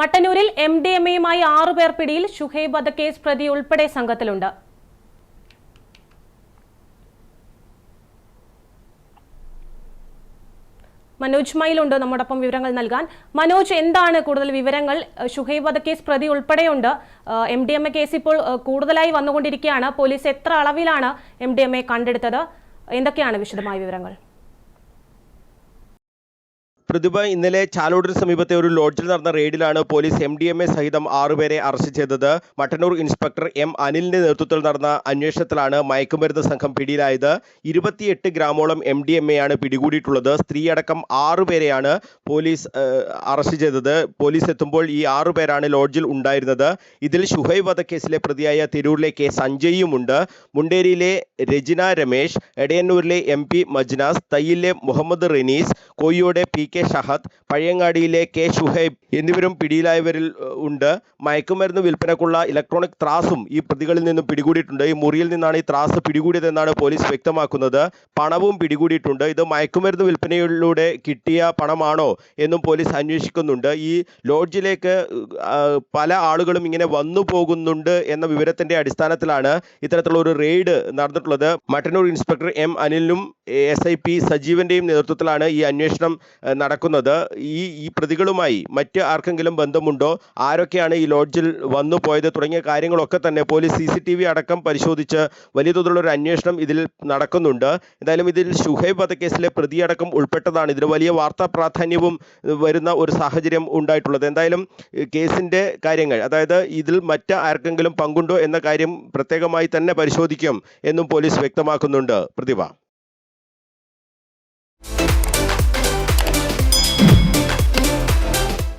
മട്ടന്നൂരിൽ M D M എയുമായി ആറുപേർ പിടിയിൽ ഷുഹൈബ് വധക്കേസ് പ്രതി ഉൾപ്പെടെ സംഘത്തിലുണ്ട്. മനോജ് മയിലുണ്ട്. നമ്മോടൊപ്പം വിവരങ്ങൾ നൽകാൻ. മനോജ് എന്താണ് കൂടുതൽ വിവരങ്ങൾ? ഷുഹൈബ് വധക്കേസ് പ്രതി ഉൾപ്പെടെയുണ്ട്. M D M A case ഇപ്പോൾ കൂടുതലായി വന്നുകൊണ്ടിരിക്കുകയാണ്. പോലീസ് എത്ര അളവിലാണ് എം ഡി എം എ കണ്ടെടുത്തത്? എന്തൊക്കെയാണ് വിശദമായ വിവരങ്ങൾ? പ്രതിഭ ഇന്നലെ ചാലോടിന് സമീപത്തെ ഒരു ലോഡ്ജിൽ നടന്ന റെയ്ഡിലാണ് police M D M A സഹിതം ആറുപേരെ അറസ്റ്റ് ചെയ്തത്. മട്ടന്നൂർ ഇൻസ്പെക്ടർ എം അനിലിന്റെ നേതൃത്വത്തിൽ നടന്ന അന്വേഷണത്തിലാണ് മയക്കുമരുന്ന് സംഘം പിടിയിലായത്. ഇരുപത്തിയെട്ട് ഗ്രാമോളം എം ഡി എം എ ആണ് പിടികൂടിയിട്ടുള്ളത്. സ്ത്രീയടക്കം ആറുപേരെയാണ് പോലീസ് അറസ്റ്റ് ചെയ്തത്. പോലീസ് എത്തുമ്പോൾ ഈ ആറുപേരാണ് ലോഡ്ജിൽ ഉണ്ടായിരുന്നത്. ഇതിൽ ഷുഹൈബ് വധക്കേസിലെ പ്രതിയായ തിരൂരിലെ കെ സഞ്ജയുമുണ്ട് മുണ്ടേരിയിലെ രജിന രമേശ് എടയന്നൂരിലെ എം പി മജ്നാസ് തയ്യിലെ മുഹമ്മദ് റെനീസ് കോയിയോടെ പി കെ ഷഹദ് പഴയങ്ങാടിയിലെ കെ ഷുഹൈബ് എന്നിവരും പിടിയിലായവരിൽ ഉണ്ട്. മയക്കുമരുന്ന് വിൽപ്പനക്കുള്ള ഇലക്ട്രോണിക് ത്രാസും ഈ പ്രതികളിൽ നിന്നും പിടികൂടിയിട്ടുണ്ട്. ഈ മുറിയിൽ നിന്നാണ് ഈ ത്രാസ് പിടികൂടിയതെന്നാണ് പോലീസ് വ്യക്തമാക്കുന്നത്. പണവും പിടികൂടിയിട്ടുണ്ട്. ഇത് മയക്കുമരുന്ന് വിൽപ്പനയിലൂടെ കിട്ടിയ പണമാണോ എന്നും പോലീസ് അന്വേഷിക്കുന്നുണ്ട്. ഈ ലോഡ്ജിലേക്ക് പല ആളുകളും ഇങ്ങനെ വന്നു പോകുന്നുണ്ട് എന്ന വിവരത്തിന്റെ അടിസ്ഥാനത്തിലാണ് ഇത്തരത്തിലുള്ള ഒരു റെയ്ഡ് നടന്നിട്ടുള്ളത്. മട്ടന്നൂർ ഇൻസ്പെക്ടർ എം അനിലിനും എസ് ഐ പി സജീവന്റെയും നേതൃത്വത്തിലാണ് ഈ അന്വേഷണം നടക്കുന്നത് ഈ ഈ പ്രതികളുമായി മറ്റ് ആർക്കെങ്കിലും ബന്ധമുണ്ടോ? ആരൊക്കെയാണ് ഈ ലോഡ്ജിൽ വന്നു പോയത്? തുടങ്ങിയ കാര്യങ്ങളൊക്കെ തന്നെ police C C T V അടക്കം പരിശോധിച്ച് വലിയ തോതിലുള്ള ഒരു അന്വേഷണം ഇതിൽ നടക്കുന്നുണ്ട്. എന്തായാലും ഇതിൽ ഷുഹൈബ് വധക്കേസിലെ പ്രതിയടക്കം ഉൾപ്പെട്ടതാണ്. ഇതിന് വലിയ വാർത്താ പ്രാധാന്യവും വരുന്ന ഒരു സാഹചര്യം ഉണ്ടായിട്ടുള്ളത്. എന്തായാലും കേസിന്റെ കാര്യങ്ങൾ അതായത് ഇതിൽ മറ്റ് ആർക്കെങ്കിലും പങ്കുണ്ടോ എന്ന കാര്യം പ്രത്യേകമായി തന്നെ പരിശോധിക്കും എന്നും പോലീസ് വ്യക്തമാക്കുന്നുണ്ട്. പ്രതിഭ.